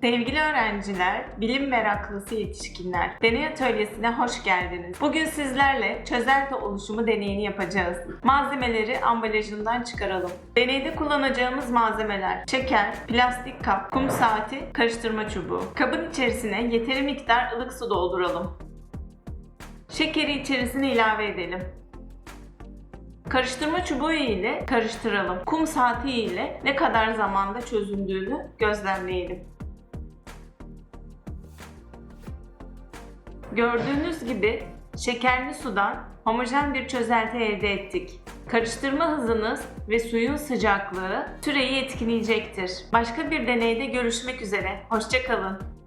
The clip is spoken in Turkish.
Sevgili öğrenciler, bilim meraklısı yetişkinler, deney atölyesine hoş geldiniz. Bugün sizlerle çözelti oluşumu deneyini yapacağız. Malzemeleri ambalajından çıkaralım. Deneyde kullanacağımız malzemeler şeker, plastik kap, kum saati, karıştırma çubuğu. Kabın içerisine yeteri miktar ılık su dolduralım. Şekeri içerisine ilave edelim. Karıştırma çubuğu ile karıştıralım. Kum saati ile ne kadar zamanda çözündüğünü gözlemleyelim. Gördüğünüz gibi şekerli sudan homojen bir çözelti elde ettik. Karıştırma hızınız ve suyun sıcaklığı süreyi etkileyecektir. Başka bir deneyde görüşmek üzere. Hoşçakalın.